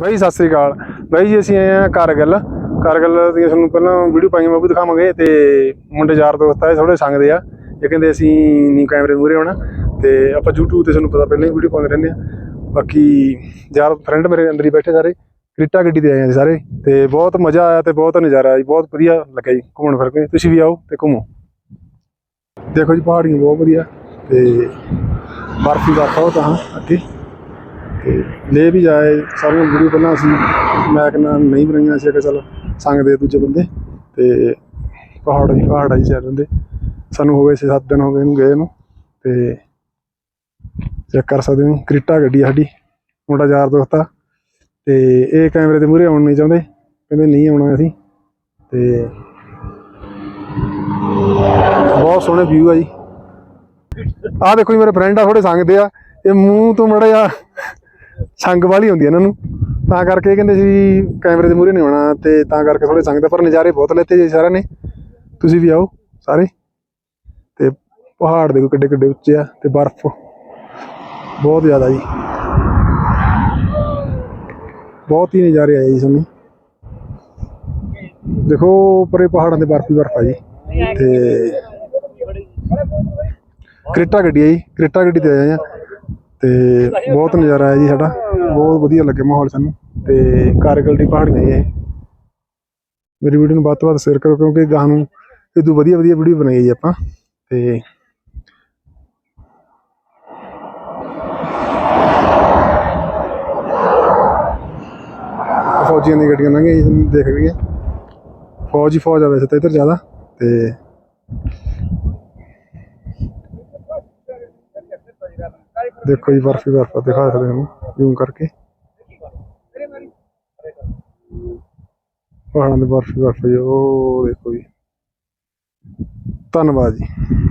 ਬਾਈ, ਸਤਿ ਸ੍ਰੀ ਅਕਾਲ। ਬਾਈ ਜੀ, ਅਸੀਂ ਆਏ ਆ ਕਾਰਗਲ। ਕਾਰਗਲ ਦੀਆਂ ਤੁਹਾਨੂੰ ਪਹਿਲਾਂ ਵੀਡੀਓ ਪਾਈਆਂ, ਮੈਂ ਉਹ ਵੀ ਦਿਖਾਵਾਂਗੇ ਤੇ ਮੁੰਡੇ ਯਾਰ ਦੋਸਤ ਆਏ ਥੋੜੇ ਸੰਗਦੇ ਆ। ਇਹ ਕਹਿੰਦੇ ਅਸੀਂ ਨਹੀਂ ਕੈਮਰੇ ਮੂਹਰੇ ਆਉਣਾ ਤੇ ਆਪਾਂ YouTube ਤੇ ਤੁਹਾਨੂੰ ਪਤਾ ਪਹਿਲਾਂ ਹੀ ਵੀਡੀਓ ਪਾਉਂਦੇ ਰਹਿੰਦੇ ਆ। ਬਾਕੀ ਯਾਰ ਫਰੈਂਡ ਮੇਰੇ ਅੰਦਰ ਹੀ ਬੈਠੇ ਸਾਰੇ, ਕ੍ਰਿਟਾ ਗੱਡੀ ਤੇ ਆਏ ਆ ਜੀ ਸਾਰੇ ਤੇ ਬਹੁਤ ਮਜ਼ਾ ਆਇਆ ਤੇ ਬਹੁਤ ਨਜ਼ਾਰਾ ਆਇਆ ਜੀ, ਬਹੁਤ ਵਧੀਆ ਲੱਗਿਆ ਜੀ ਘੁੰਮਣ ਫਿਰ ਕੇ। ਤੁਸੀਂ ਵੀ ਆਓ ਤੇ ਘੁੰਮੋ। ਦੇਖੋ ਜੀ, ਪਹਾੜੀਆਂ ਬਹੁਤ ਵਧੀਆ ਤੇ ਬਰਫੀ ਦਾ ਬਹੁਤ ਹਾਂ ਅੱਗੇ। ਤੇ ਲੈ ਵੀ ਜਾਏ। ਸਾਰੀਆਂ ਵੀਡੀਓ ਪਹਿਲਾਂ ਅਸੀਂ ਮੈਂ ਕਹਿੰਦਾ ਨਹੀਂ ਬਣਾਈਆਂ ਸੀ ਕਿ ਚਲ ਸੰਗ ਦੇ ਦੂਜੇ ਬੰਦੇ ਤੇ ਪਹਾੜ ਹੀ ਪਹਾੜ ਆਈ ਚੱਲ ਰਹਿੰਦੇ ਸਾਨੂੰ ਹੋ ਗਏ 6-7 ਦਿਨ ਹੋ ਗਏ ਇਹਨੂੰ ਗਏ ਨੂੰ ਤੇ ਚੈੱਕ ਕਰ ਸਕਦੇ ਹੋ ਕ੍ਰਿਟਾ ਗੱਡੀ ਆ ਸਾਡੀ, ਮੁੰਡਾ ਯਾਰ ਦੋਸਤ ਆ। ਤੇ ਇਹ ਕੈਮਰੇ ਦੇ ਮੂਹਰੇ ਆਉਣ ਨਹੀਂ ਚਾਹੁੰਦੇ, ਕਹਿੰਦੇ ਨਹੀਂ ਆਉਣਾ ਅਸੀਂ। ਤੇ ਬਹੁਤ ਸੋਹਣੇ ਵਿਊ ਆ ਜੀ। ਆਹ ਦੇਖੋ ਜੀ, ਮੇਰੇ ਫਰੈਂਡ ਆ ਥੋੜੇ ਸੰਗਦੇ ਆ। ਇਹ ਮੂੰਹ ਤੋਂ ਮੜਾ ਜਾ ਸੰਗ ਵਾਲੀ ਹੁੰਦੀ ਆ ਇਹਨਾਂ ਨੂੰ। ਤਾਂ ਕਰਕੇ ਕਹਿੰਦੇ ਸੀ ਕੈਮਰੇ ਦੇ ਮੂਹਰੇ ਨਹੀਂ ਆਉਣਾ ਤੇ ਤਾਂ ਕਰਕੇ ਥੋੜੇ ਸੰਗਦੇ ਪਰ ਨਜ਼ਾਰੇ ਬਹੁਤ ਲੈਤੇ ਜੀ ਸਾਰਿਆਂ ਨੇ। ਤੁਸੀਂ ਵੀ ਆਓ ਸਾਰੇ। ਤੇ ਪਹਾੜ ਦੇਖੋ ਕਿੱਡੇ ਕਿੱਡੇ ਉੱਚੇ ਆ ਤੇ ਬਰਫ਼। ਬਹੁਤ ਜ਼ਿਆਦਾ ਜੀ। ਬਹੁਤ ਹੀ ਨਜ਼ਾਰੇ ਆਏ ਜੀ ਸਾਨੂੰ। ਦੇਖੋ ਪਰੇ ਪਹਾੜਾਂ ਦੇ ਬਰਫ਼ ਹੀ ਬਰਫ਼ ਆ ਜੀ। ਤੇ ਕ੍ਰੇਟਾ ਗੱਡੀ ਆ ਜੀ। ਕ੍ਰੇਟਾ ਗੱਡੀ ਤੇ ਆਏ ਆ। ਤੇ ਬਹੁਤ ਨਜ਼ਾਰਾ ਆਇਆ ਜੀ ਸਾਡਾ। ਬਹੁਤ ਵਧੀਆ ਲੱਗਿਆ ਮਾਹੌਲ ਸਾਨੂੰ। ਤੇ ਕਾਰਗਲ ਦੀ ਪਹਾੜੀਆਂ ਜੀ ਇਹ। ਮੇਰੀ ਵੀਡੀਓ ਨੂੰ ਵੱਧ ਤੋਂ ਵੱਧ ਸ਼ੇਅਰ ਕਰੋ, ਕਿਉਂਕਿ ਗਾਹ ਨੂੰ ਇਹ ਤੋਂ ਵਧੀਆ ਵਧੀਆ ਵੀਡੀਓ ਬਣਾਈ ਜੀ ਆਪਾਂ। ਤੇ ਫੌਜੀਆਂ ਦੀਆਂ ਗੱਡੀਆਂ ਲੰਘੀਆਂ ਜੀ, ਦੇਖ ਰਹੀਆਂ ਫੌਜ ਹੀ ਫੌਜ ਆ ਵੈਸੇ ਤਾਂ ਇੱਧਰ ਜ਼ਿਆਦਾ। ਤੇ ਦੇਖੋ ਜੀ ਬਰਫੀ ਬਰਫ ਆ, ਦਿਖਾ ਸਕਦੇ ਹਾਂ ਜ਼ੂਮ ਕਰਕੇ। ਪਹਾੜਾਂ ਦੇ ਬਰਫੀ ਬਰਫ ਜੀ ਉਹ ਦੇਖੋ ਜੀ। ਧੰਨਵਾਦ ਜੀ।